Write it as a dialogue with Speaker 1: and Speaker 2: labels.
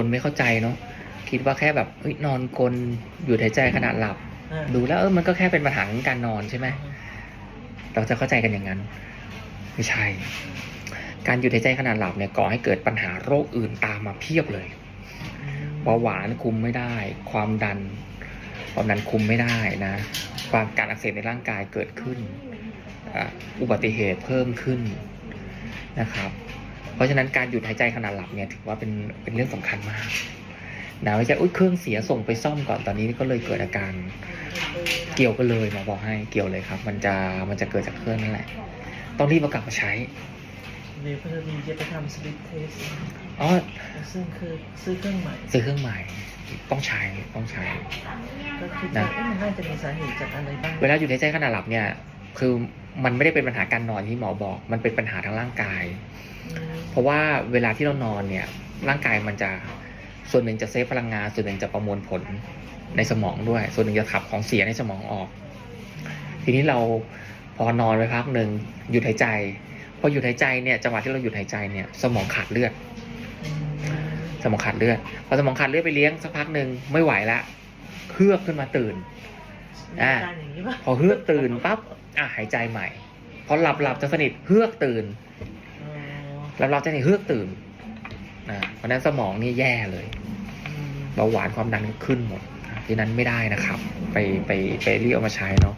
Speaker 1: คนไม่เข้าใจเนาะคิดว่าแค่แบบเฮ้ยนอนกลนหยุดหายใจขณะหลับ
Speaker 2: อ่า
Speaker 1: ดูแล้วเออมันก็แค่เป็นปัญหาของการนอนใช่ไหมเราจะเข้าใจกันอย่างนั้น ไม่ใช่ การหยุดหายใจขณะหลับเนี่ยก่อให้เกิดปัญหาโรคอื่นตามมาเพียบเลยเบาหวานคุมไม่ได้ ความดัน ความดันคุมไม่ได้นะความการอักเสบในร่างกายเกิดขึ้นอะอุบัติเหตุเพิ่มขึ้นนะครับ เพราะฉะนั้นการหยุดหายใจขณะหลับเนี่ยถือว่าเป็นเป็นเรื่องสำคัญมากนะไม่ใช่อุ้ยเครื่องเสียส่งไปซ่อมก่อนตอนนี้ก็เลยเกิดอาการเกี่ยวกันเลยหมอบอกให้เกี่ยวเลยครับ มันจะมันจะเกิดจากเครื่องนั่นแหละ ต้องรีบเอากลับมาใช้
Speaker 2: เดี๋ยวพอดีจะไปทำสลิปเทส
Speaker 1: อ๋อ
Speaker 2: ซึ่งคือซื้อเครื่องใหม่
Speaker 1: ซื้อเครื่องใหม่ต้องใช้ต้องใช้
Speaker 2: ก็คิดว่าเอ๊ะมันน่าจะมีสาเหตุจากอะไรบ้าง
Speaker 1: เวลาอยู่ในใจขณะหลับเนี่ย คือมันไม่ได้เป็นปัญหาการนอนที่หมอบอก มันเป็นปัญหาทางร่างกาย เพราะว่าเวลาที่เรานอนเนี่ย ร่างกายมันจะส่วนหนึ่งจะเซฟพลังงาน ส่วนหนึ่งจะประมวลผลในสมองด้วย ส่วนหนึ่งจะขับของเสียในสมองออก ทีนี้เราพอนอนไปพักหนึ่งหยุดหายใจ พอหยุดหายใจเนี่ยจังหวะที่เราหยุดหายใจเนี่ย สมองขาดเลือด สมองขาดเลือด พอสมองขาดเลือดไปเลี้ยงสักพักหนึ่งไม่ไหวละเฮือกขึ้นมาตื่น อ่า
Speaker 2: มีการอย่างนี้ป่ะ
Speaker 1: พอเฮือกตื่นปั๊บอะหายใจใหม่พอหลับหลับจะสนิทเฮือกตื่น
Speaker 2: อ๋อ
Speaker 1: หลับหลับจะสนิทเฮือกตื่นนะเพราะฉะนั้นสมองนี่แย่เลย
Speaker 2: อืม
Speaker 1: เบาหวานความดันขึ้นหมดนะที่นั้นไม่ได้นะครับ ไปไปไปรีบเอามาใช้เนาะ